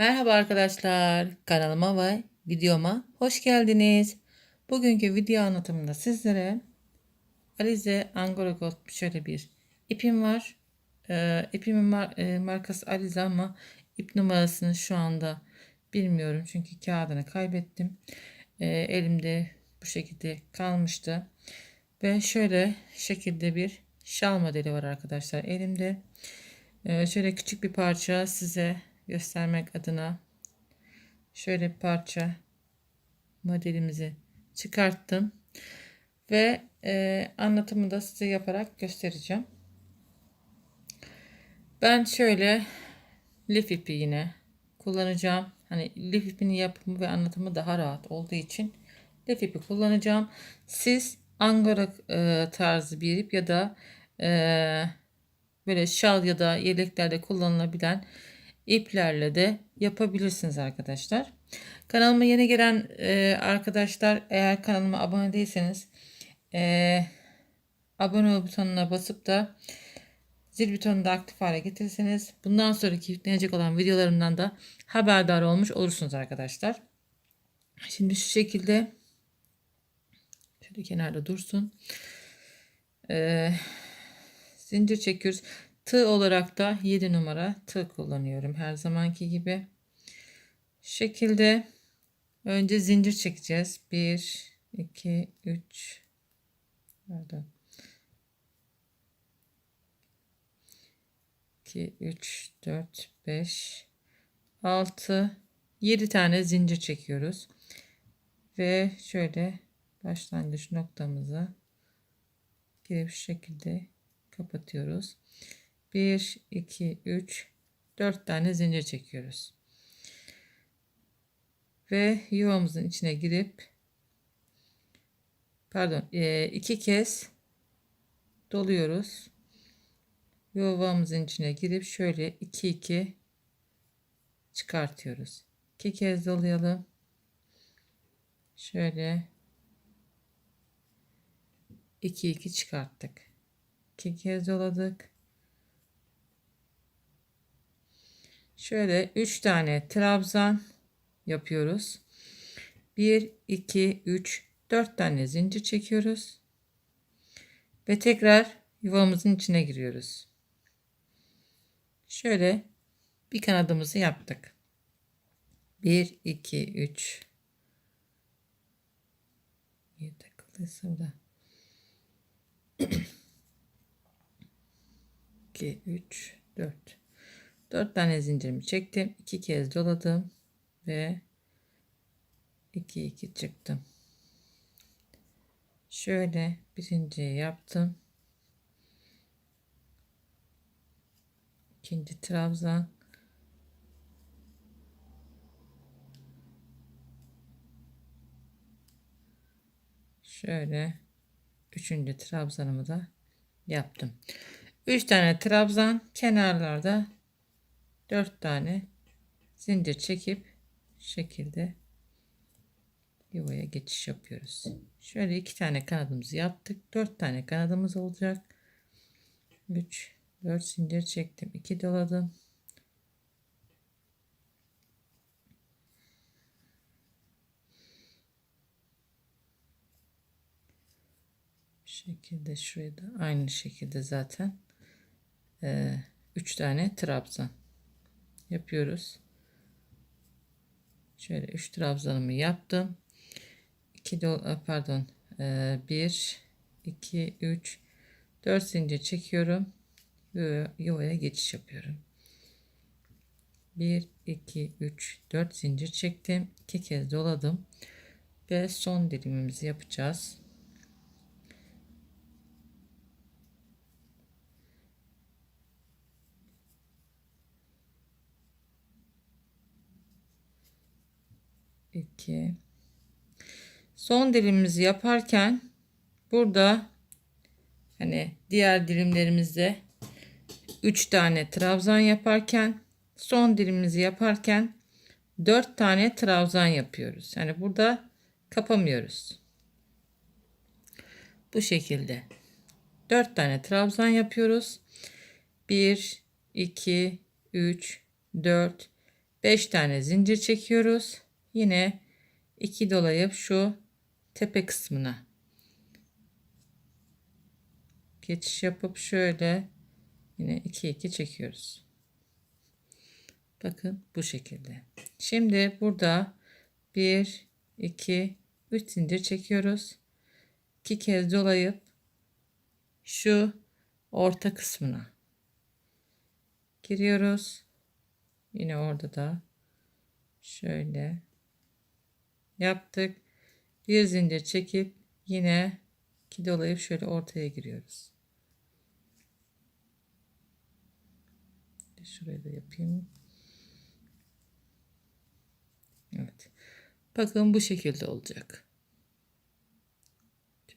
Merhaba arkadaşlar, kanalıma ve videoma hoş geldiniz. Bugünkü video anlatımında sizlere Alize Angora Gold şöyle bir ipim var. Ee, ipimin mar e, markası Alize ama ip numarasını şu anda bilmiyorum çünkü kağıdını kaybettim. Ee, elimde bu şekilde kalmıştı. Ve şöyle şekilde bir şal modeli var arkadaşlar elimde. Ee, şöyle küçük bir parça size göstermek adına şöyle bir parça modelimizi çıkarttım ve e, anlatımı da size yaparak göstereceğim. Ben şöyle lif ipi yine kullanacağım. Hani lif ipinin yapımı ve anlatımı daha rahat olduğu için lif ipi kullanacağım. Siz angora e, tarzı bir ip ya da e, böyle şal ya da yeleklerde kullanılabilen iplerle de yapabilirsiniz arkadaşlar. Kanalıma yeni gelen e, arkadaşlar eğer kanalıma abone değilseniz e, abone ol butonuna basıp da zil butonunu da aktif hale getirirseniz bundan sonraki yüklenecek olan videolarımdan da haberdar olmuş olursunuz arkadaşlar. Şimdi şu şekilde şöyle kenarda dursun. Ee, zincir çekiyoruz. Tığ olarak da 7 numara tığ kullanıyorum her zamanki gibi. Şekilde önce zincir çekeceğiz. 1 2 3 Pardon. 2 3 4 5 6 7 tane zincir çekiyoruz. Ve şöyle başlangıç noktamıza girip şu şekilde kapatıyoruz. 1 2 3 4 tane zincir çekiyoruz. Ve yuvamızın içine girip pardon e, iki kez doluyoruz. Yuvamızın içine girip şöyle 2 2 çıkartıyoruz. İki kez dolayalım. Şöyle 2 2 çıkarttık. İki kez doladık. Şöyle 3 tane trabzan yapıyoruz. 1 2 3 4 tane zincir çekiyoruz. Ve tekrar yuvamızın içine giriyoruz. Şöyle bir kanadımızı yaptık. 1 2 3 Niye takıldıysa burada. 2 3 4 4 tane zincirimi çektim. 2 kez doladım ve 2 2 çıktım. Şöyle birinciyi yaptım. İkinci trabzan. Şöyle üçüncü trabzanımı da yaptım. 3 tane trabzan kenarlarda 4 tane zincir çekip şekilde yuvaya geçiş yapıyoruz. Şöyle iki tane kanadımızı yaptık. 4 tane kanadımız olacak. 3 4 zincir çektim. 2 doladım. şekilde şuraya da aynı şekilde zaten 3 tane trabzan yapıyoruz. Şöyle 3 trabzanımı yaptım. 2 pardon 1 2 3 4 zincir çekiyorum. Yuvaya geçiş yapıyorum. 1 2 3 4 zincir çektim. 2 kez doladım. Ve son dilimimizi yapacağız. 2 son dilimimizi yaparken burada hani diğer dilimlerimizde 3 tane trabzan yaparken son dilimimizi yaparken 4 tane trabzan yapıyoruz. Yani burada kapamıyoruz. Bu şekilde 4 tane trabzan yapıyoruz. 1 2 3 4 5 tane zincir çekiyoruz. Yine 2 dolayıp şu tepe kısmına geçiş yapıp şöyle yine 2 2 çekiyoruz. Bakın bu şekilde. Şimdi burada 1 2 3 zincir çekiyoruz. 2 kez dolayıp şu orta kısmına giriyoruz. Yine orada da şöyle yaptık. Bir zincir çekip yine iki dolayıp şöyle ortaya giriyoruz. Şurayı da yapayım. Evet. Bakın bu şekilde olacak.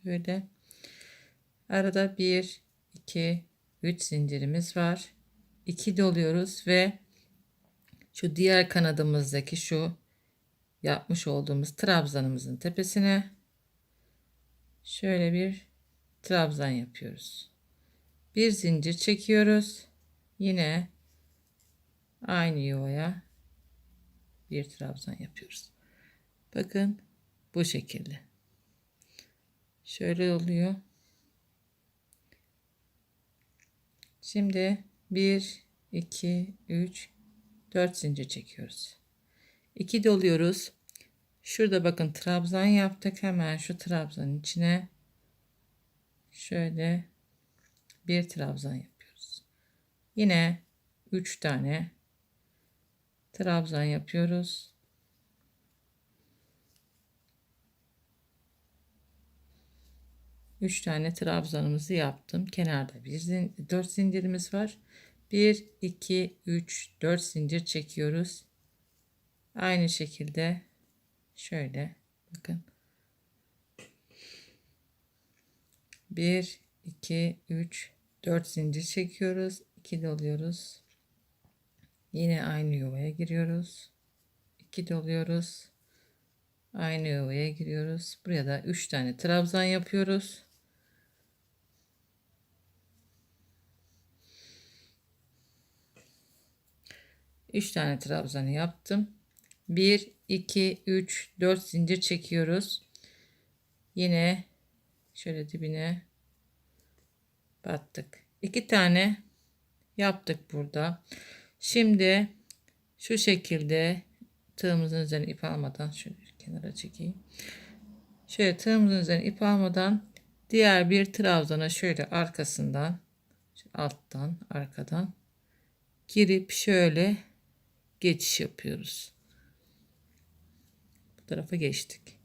Şöyle. Arada 1, 2, 3 zincirimiz var. 2 doluyoruz ve şu diğer kanadımızdaki şu yapmış olduğumuz trabzanımızın tepesine şöyle bir trabzan yapıyoruz. Bir zincir çekiyoruz. Yine aynı yuvaya bir trabzan yapıyoruz. Bakın bu şekilde. Şöyle oluyor. Şimdi 1 2 3 4 zincir çekiyoruz. 2 doluyoruz. Şurada bakın trabzan yaptık. Hemen şu trabzanın içine şöyle bir trabzan yapıyoruz. Yine 3 tane trabzan yapıyoruz. Üç tane trabzanımızı yaptım. Kenarda bir zin dört zincirimiz var. 1 2 3 4 zincir çekiyoruz. Aynı şekilde şöyle bakın. 1 2 3 4 zincir çekiyoruz. 2 doluyoruz. Yine aynı yuvaya giriyoruz. 2 doluyoruz. Aynı yuvaya giriyoruz. Buraya da 3 tane trabzan yapıyoruz. Üç tane trabzanı yaptım. 1 2 3 4 zincir çekiyoruz. Yine şöyle dibine battık. 2 tane yaptık burada. Şimdi şu şekilde tığımızın üzerine ip almadan şöyle kenara çekeyim. Şöyle tığımızın üzerine ip almadan diğer bir trabzana şöyle arkasından alttan arkadan girip şöyle geçiş yapıyoruz. Bu tarafa geçtik.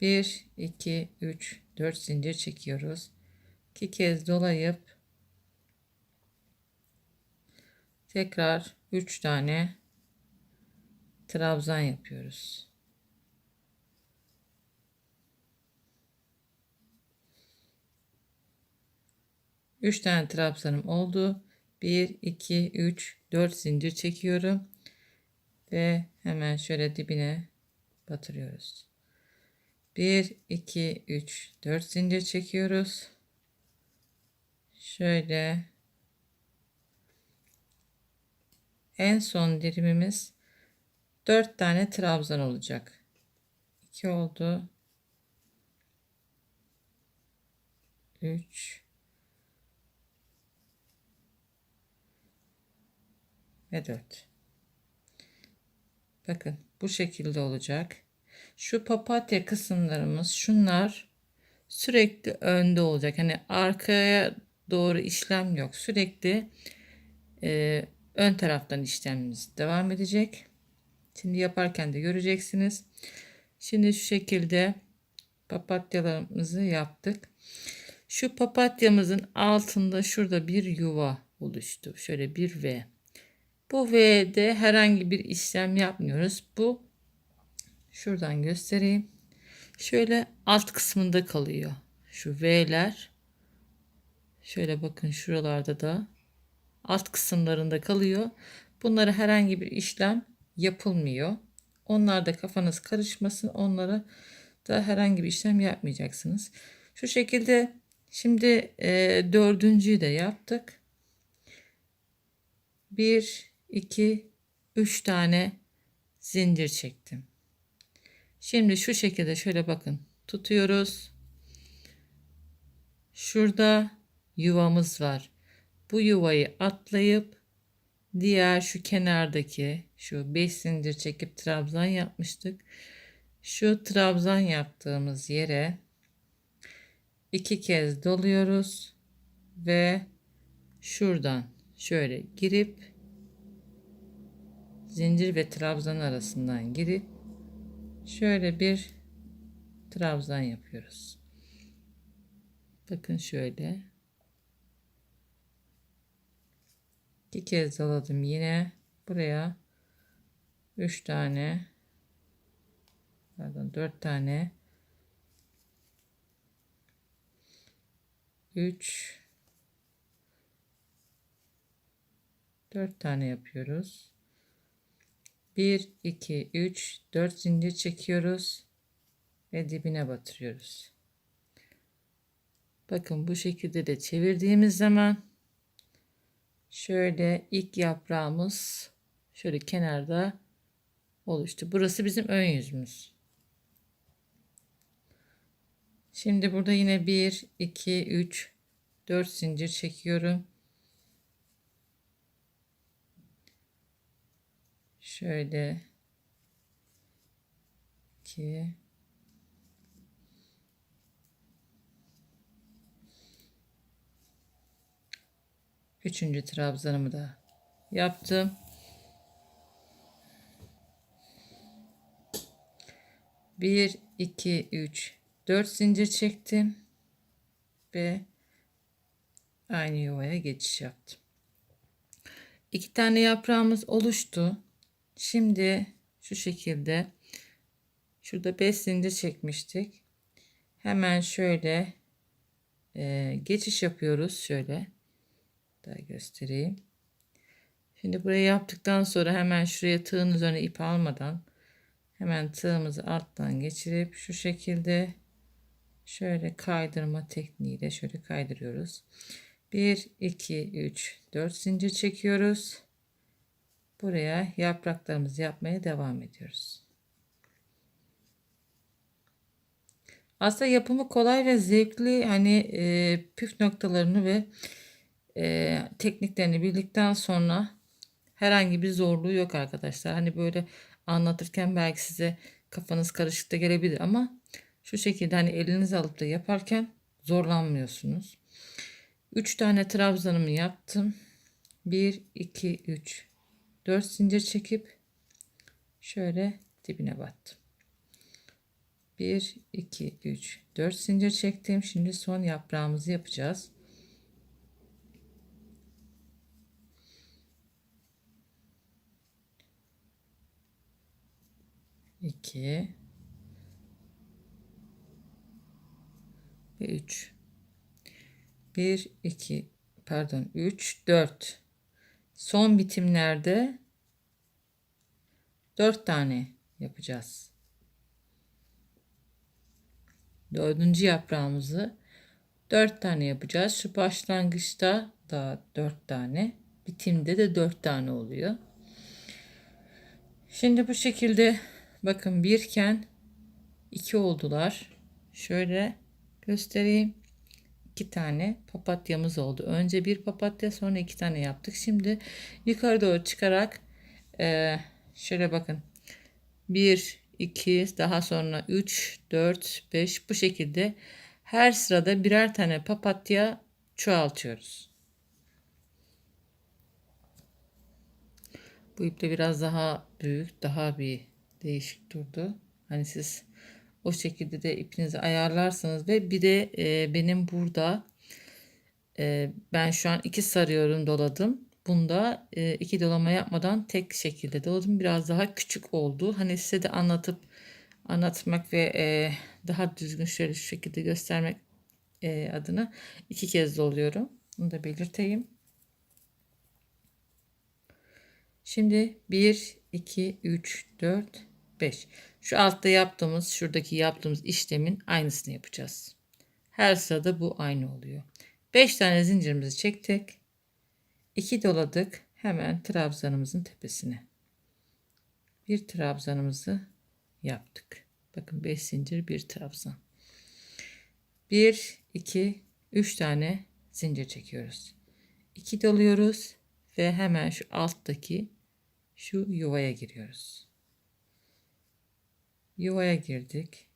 1 2 3 4 zincir çekiyoruz. 2 kez dolayıp tekrar 3 tane trabzan yapıyoruz. Üç tane trabzanım oldu. 1, 2, 3, 4 zincir çekiyorum. Ve hemen şöyle dibine batırıyoruz. 1, 2, 3, 4 zincir çekiyoruz. Şöyle en son dirimimiz 4 tane trabzan olacak. 2 oldu. 3 ve 4. Bakın bu şekilde olacak. Şu papatya kısımlarımız şunlar sürekli önde olacak. Hani arkaya doğru işlem yok. Sürekli e, ön taraftan işlemimiz devam edecek. Şimdi yaparken de göreceksiniz. Şimdi şu şekilde papatyalarımızı yaptık. Şu papatyamızın altında şurada bir yuva oluştu. Şöyle bir V. Bu V'de herhangi bir işlem yapmıyoruz. Bu şuradan göstereyim. Şöyle alt kısmında kalıyor. Şu V'ler. Şöyle bakın şuralarda da alt kısımlarında kalıyor. Bunlara herhangi bir işlem yapılmıyor. Onlar da kafanız karışmasın. Onlara da herhangi bir işlem yapmayacaksınız. Şu şekilde şimdi e, dördüncüyü de yaptık. Bir, iki, üç tane zincir çektim. Şimdi şu şekilde şöyle bakın tutuyoruz. Şurada yuvamız var. Bu yuvayı atlayıp diğer şu kenardaki şu 5 zincir çekip trabzan yapmıştık. Şu trabzan yaptığımız yere iki kez doluyoruz ve şuradan şöyle girip zincir ve trabzan arasından girip şöyle bir trabzan yapıyoruz. Bakın şöyle. İki kez doladım yine buraya 3 tane pardon 4 tane 3 4 tane yapıyoruz. 1 2 3 4 zincir çekiyoruz ve dibine batırıyoruz. Bakın bu şekilde de çevirdiğimiz zaman şöyle ilk yaprağımız şöyle kenarda oluştu. Burası bizim ön yüzümüz. Şimdi burada yine 1 2 3 4 zincir çekiyorum. Şöyle 2 Üçüncü trabzanımı da yaptım. Bir, iki, üç, dört zincir çektim ve aynı yuvaya geçiş yaptım. İki tane yaprağımız oluştu. Şimdi şu şekilde şurada 5 zincir çekmiştik. Hemen şöyle e, geçiş yapıyoruz. Şöyle daha göstereyim. Şimdi burayı yaptıktan sonra hemen şuraya tığın üzerine ip almadan hemen tığımızı alttan geçirip şu şekilde şöyle kaydırma tekniğiyle şöyle kaydırıyoruz. 1 2 3 4 zincir çekiyoruz. Buraya yapraklarımızı yapmaya devam ediyoruz. Aslında yapımı kolay ve zevkli hani e, püf noktalarını ve e, tekniklerini bildikten sonra herhangi bir zorluğu yok arkadaşlar. Hani böyle anlatırken belki size kafanız karışık da gelebilir ama şu şekilde hani elinizi alıp da yaparken zorlanmıyorsunuz. 3 tane trabzanımı yaptım. 1 2 3 4 zincir çekip şöyle dibine battım. 1 2 3 4 zincir çektim. Şimdi son yaprağımızı yapacağız. 2 ve 3 1 2 pardon 3 4 son bitimlerde 4 tane yapacağız. Dördüncü yaprağımızı 4 tane yapacağız. Şu başlangıçta da 4 tane, bitimde de 4 tane oluyor. Şimdi bu şekilde Bakın birken iki oldular. Şöyle göstereyim. İki tane papatyamız oldu. Önce bir papatya sonra iki tane yaptık. Şimdi yukarı doğru çıkarak e, şöyle bakın. Bir, iki, daha sonra üç, dört, beş bu şekilde her sırada birer tane papatya çoğaltıyoruz. Bu iple biraz daha büyük, daha bir değişik durdu. Hani siz o şekilde de ipinizi ayarlarsanız ve bir de e, benim burada e, ben şu an iki sarıyorum doladım. Bunda e, iki dolama yapmadan tek şekilde doladım. Biraz daha küçük oldu. Hani size de anlatıp anlatmak ve e, daha düzgün şöyle şu şekilde göstermek e, adına iki kez doluyorum. Bunu da belirteyim. Şimdi 1, 2, 3, 4, 5. Şu altta yaptığımız, şuradaki yaptığımız işlemin aynısını yapacağız. Her sırada bu aynı oluyor. 5 tane zincirimizi çektik. 2 doladık. Hemen trabzanımızın tepesine. bir trabzanımızı yaptık. Bakın 5 zincir bir trabzan. 1 2 3 tane zincir çekiyoruz. 2 doluyoruz ve hemen şu alttaki şu yuvaya giriyoruz. Yuvaya girdik.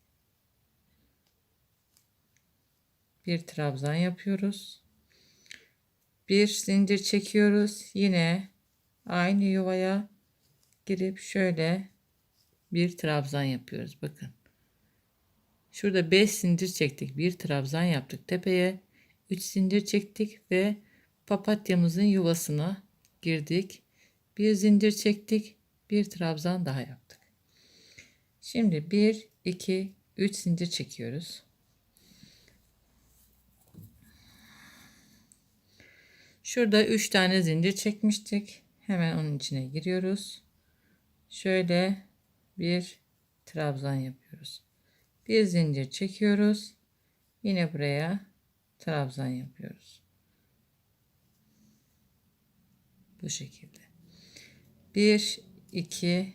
Bir trabzan yapıyoruz. Bir zincir çekiyoruz. Yine aynı yuvaya girip şöyle bir trabzan yapıyoruz. Bakın. Şurada 5 zincir çektik. Bir trabzan yaptık tepeye. 3 zincir çektik ve papatyamızın yuvasına girdik. Bir zincir çektik. Bir trabzan daha yaptık. Şimdi 1 2 3 zincir çekiyoruz. Şurada 3 tane zincir çekmiştik. Hemen onun içine giriyoruz. Şöyle bir trabzan yapıyoruz. Bir zincir çekiyoruz. Yine buraya trabzan yapıyoruz. Bu şekilde. 1 2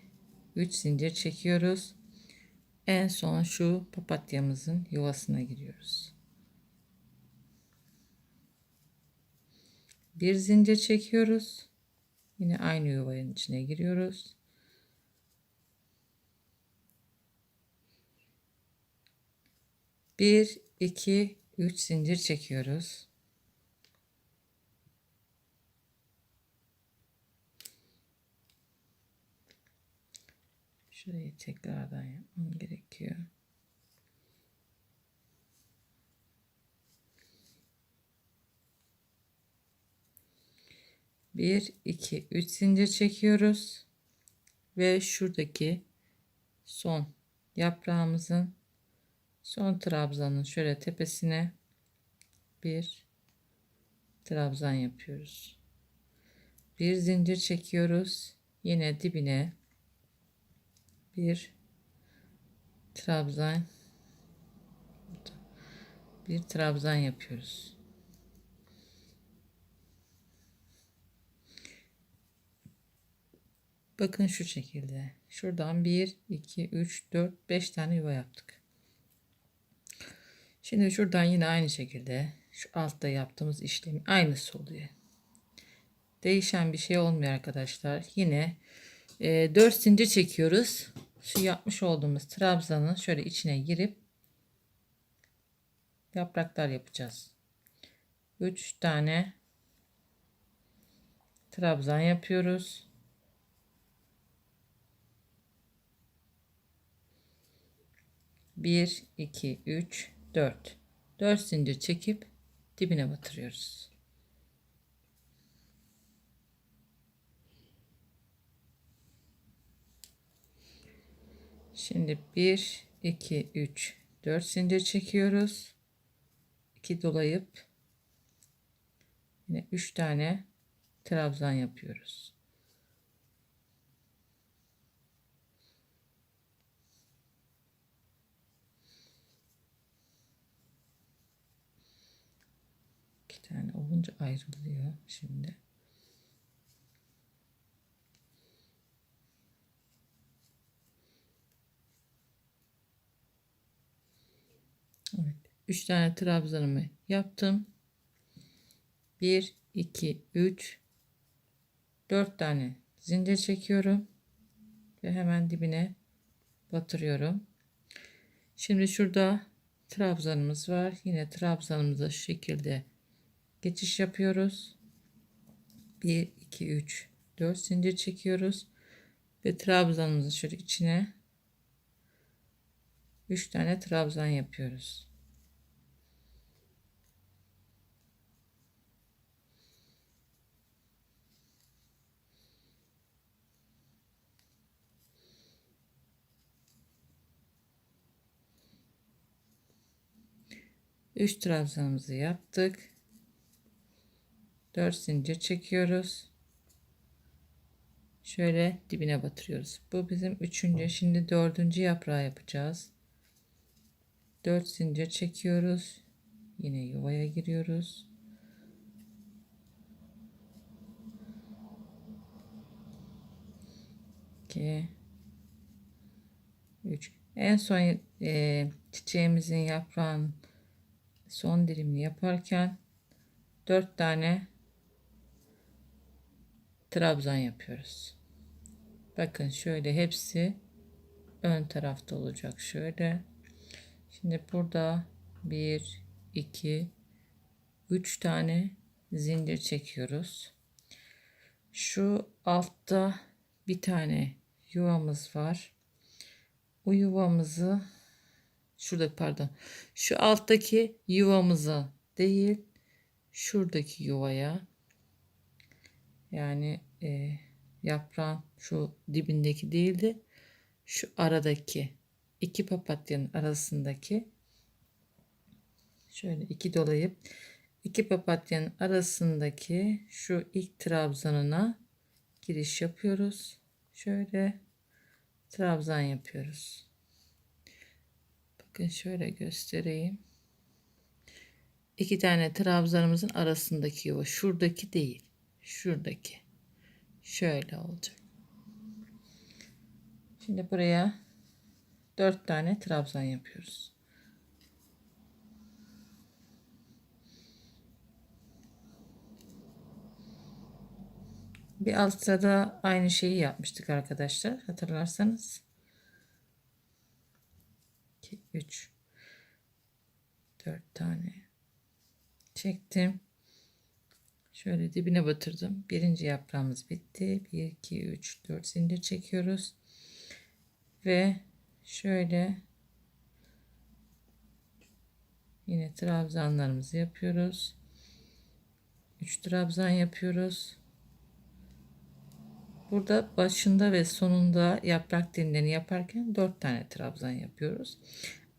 3 zincir çekiyoruz. En son şu papatyamızın yuvasına giriyoruz. Bir zincir çekiyoruz. Yine aynı yuvanın içine giriyoruz. Bir, iki, üç zincir çekiyoruz. Şurayı tekrardan yapmam gerekiyor. Bir, iki, üç zincir çekiyoruz. Ve şuradaki son yaprağımızın son trabzanın şöyle tepesine bir trabzan yapıyoruz. Bir zincir çekiyoruz. Yine dibine bir trabzan bir trabzan yapıyoruz. Bakın şu şekilde. Şuradan 1, 2, 3, 4, 5 tane yuva yaptık. Şimdi şuradan yine aynı şekilde şu altta yaptığımız işlemi aynısı oluyor. Değişen bir şey olmuyor arkadaşlar. Yine e, 4 zincir çekiyoruz. Şu yapmış olduğumuz trabzanın şöyle içine girip yapraklar yapacağız. 3 tane trabzan yapıyoruz. 1, 2, 3, 4. 4 zincir çekip dibine batırıyoruz. Şimdi 1, 2, 3, 4 zincir çekiyoruz. 2 dolayıp yine 3 tane trabzan yapıyoruz. 2 tane olunca ayrılıyor şimdi. Evet. 3 tane trabzanımı yaptım. 1 2 3 4 tane zincir çekiyorum ve hemen dibine batırıyorum. Şimdi şurada trabzanımız var. Yine trabzanımızı şu şekilde geçiş yapıyoruz. 1 2 3 4 zincir çekiyoruz ve trabzanımızı şöyle içine 3 tane trabzan yapıyoruz. Üç trabzanımızı yaptık. 4 zincir çekiyoruz. Şöyle dibine batırıyoruz. Bu bizim üçüncü. Şimdi dördüncü yaprağı yapacağız. 4 zincir çekiyoruz. Yine yuvaya giriyoruz. İki, En son e, çiçeğimizin yaprağın son dilimini yaparken 4 tane trabzan yapıyoruz. Bakın şöyle hepsi ön tarafta olacak şöyle. Şimdi burada 1 2 3 tane zincir çekiyoruz. Şu altta bir tane yuvamız var. O yuvamızı şurada pardon. Şu alttaki yuvamıza değil şuradaki yuvaya yani e, yaprağın şu dibindeki değildi. Şu aradaki iki papatyanın arasındaki şöyle iki dolayıp iki papatyanın arasındaki şu ilk trabzanına giriş yapıyoruz. Şöyle trabzan yapıyoruz. Bakın şöyle göstereyim. İki tane trabzanımızın arasındaki yuva. Şuradaki değil. Şuradaki. Şöyle olacak. Şimdi buraya dört tane trabzan yapıyoruz. Bir alt sırada aynı şeyi yapmıştık arkadaşlar. Hatırlarsanız. 2, 3, 4 tane çektim. Şöyle dibine batırdım. Birinci yaprağımız bitti. 1, 2, 3, 4 zincir çekiyoruz. Ve şöyle yine trabzanlarımızı yapıyoruz. 3 trabzan yapıyoruz. Burada başında ve sonunda yaprak dilimlerini yaparken 4 tane trabzan yapıyoruz.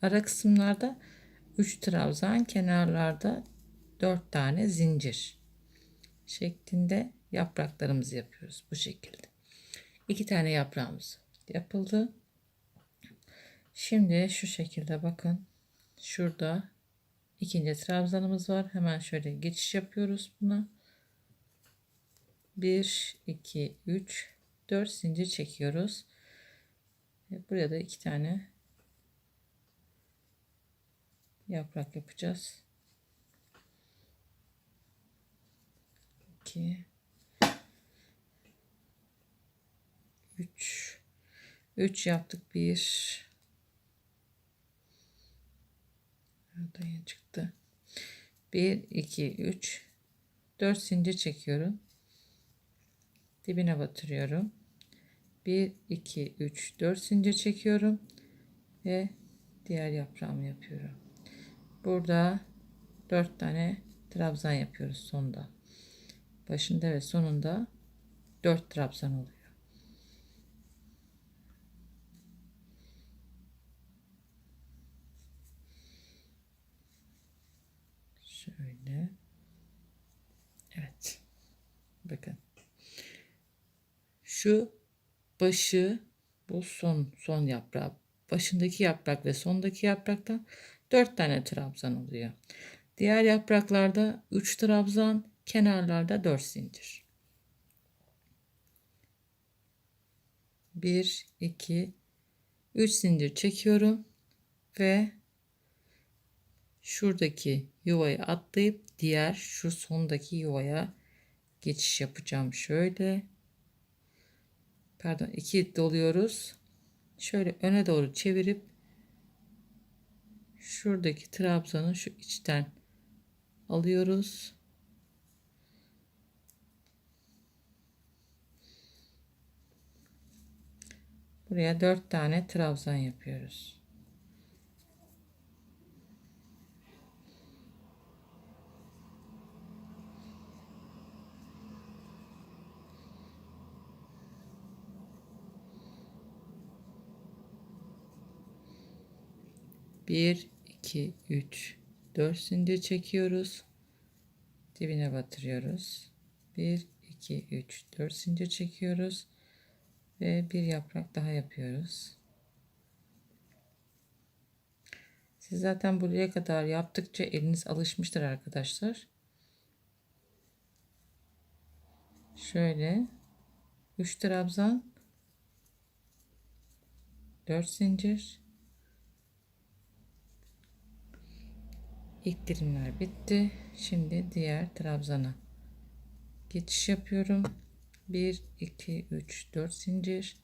Ara kısımlarda 3 trabzan, kenarlarda 4 tane zincir şeklinde yapraklarımızı yapıyoruz bu şekilde. 2 tane yaprağımız yapıldı. Şimdi şu şekilde bakın. Şurada ikinci trabzanımız var. Hemen şöyle geçiş yapıyoruz buna. 1 2 3 4 zincir çekiyoruz. Buraya da iki tane yaprak yapacağız. 2 3 3 yaptık. 1 Buradan çıktı. 1 2 3 4 zincir çekiyorum dibine batırıyorum. 1 2 3 4 zincir çekiyorum ve diğer yaprağımı yapıyorum. Burada 4 tane trabzan yapıyoruz sonda. Başında ve sonunda 4 trabzan oluyor. Şöyle. Evet. Bakın. Şu başı bu son son yaprağı. Başındaki yaprak ve sondaki yapraktan 4 tane trabzan oluyor. Diğer yapraklarda 3 trabzan, kenarlarda 4 zincir. 1 2 3 zincir çekiyorum ve şuradaki yuvayı atlayıp diğer şu sondaki yuvaya geçiş yapacağım şöyle pardon iki doluyoruz. Şöyle öne doğru çevirip şuradaki trabzanı şu içten alıyoruz. Buraya dört tane trabzan yapıyoruz. Bir, iki, üç, dört zincir çekiyoruz. Dibine batırıyoruz. Bir, iki, üç, dört zincir çekiyoruz. Ve bir yaprak daha yapıyoruz. Siz zaten buraya kadar yaptıkça eliniz alışmıştır arkadaşlar. Şöyle 3 trabzan 4 zincir İlk dilimler bitti. Şimdi diğer trabzana geçiş yapıyorum. 1 2 3 4 zincir.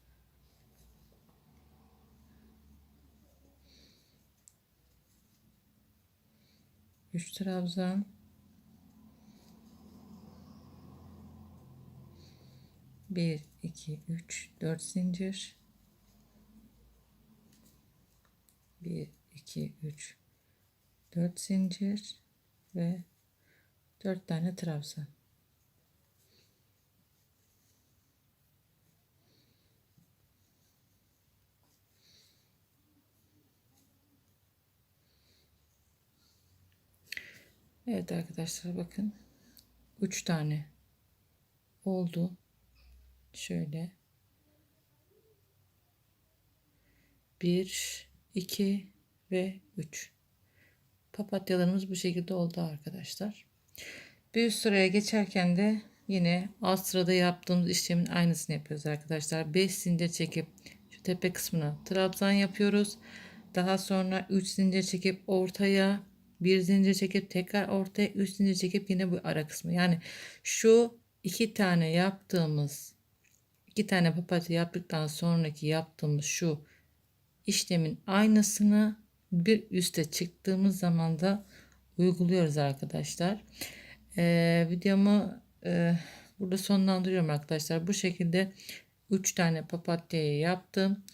Üç trabzan. Bir, iki, üç, dört zincir. Bir, iki, üç, dört zincir ve dört tane trabzan. Evet arkadaşlar bakın. Üç tane oldu. Şöyle. Bir, iki ve üç. Papatyalarımız bu şekilde oldu arkadaşlar. Bir üst sıraya geçerken de yine alt sırada yaptığımız işlemin aynısını yapıyoruz arkadaşlar. 5 zincir çekip şu tepe kısmına trabzan yapıyoruz. Daha sonra 3 zincir çekip ortaya bir zincir çekip tekrar ortaya 3 zincir çekip yine bu ara kısmı. Yani şu iki tane yaptığımız iki tane papatya yaptıktan sonraki yaptığımız şu işlemin aynısını bir üste çıktığımız zaman da uyguluyoruz arkadaşlar. Ee, videomu e, burada sonlandırıyorum arkadaşlar. Bu şekilde 3 tane papatyayı yaptım.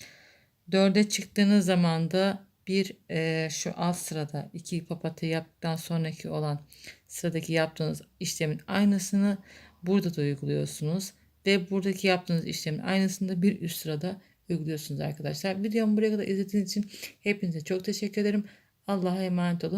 4'e çıktığınız zaman da bir e, şu alt sırada iki papatya yaptıktan sonraki olan sıradaki yaptığınız işlemin aynısını burada da uyguluyorsunuz. Ve buradaki yaptığınız işlemin aynısını da bir üst sırada uyguluyorsunuz arkadaşlar. Videomu buraya kadar izlediğiniz için hepinize çok teşekkür ederim. Allah'a emanet olun.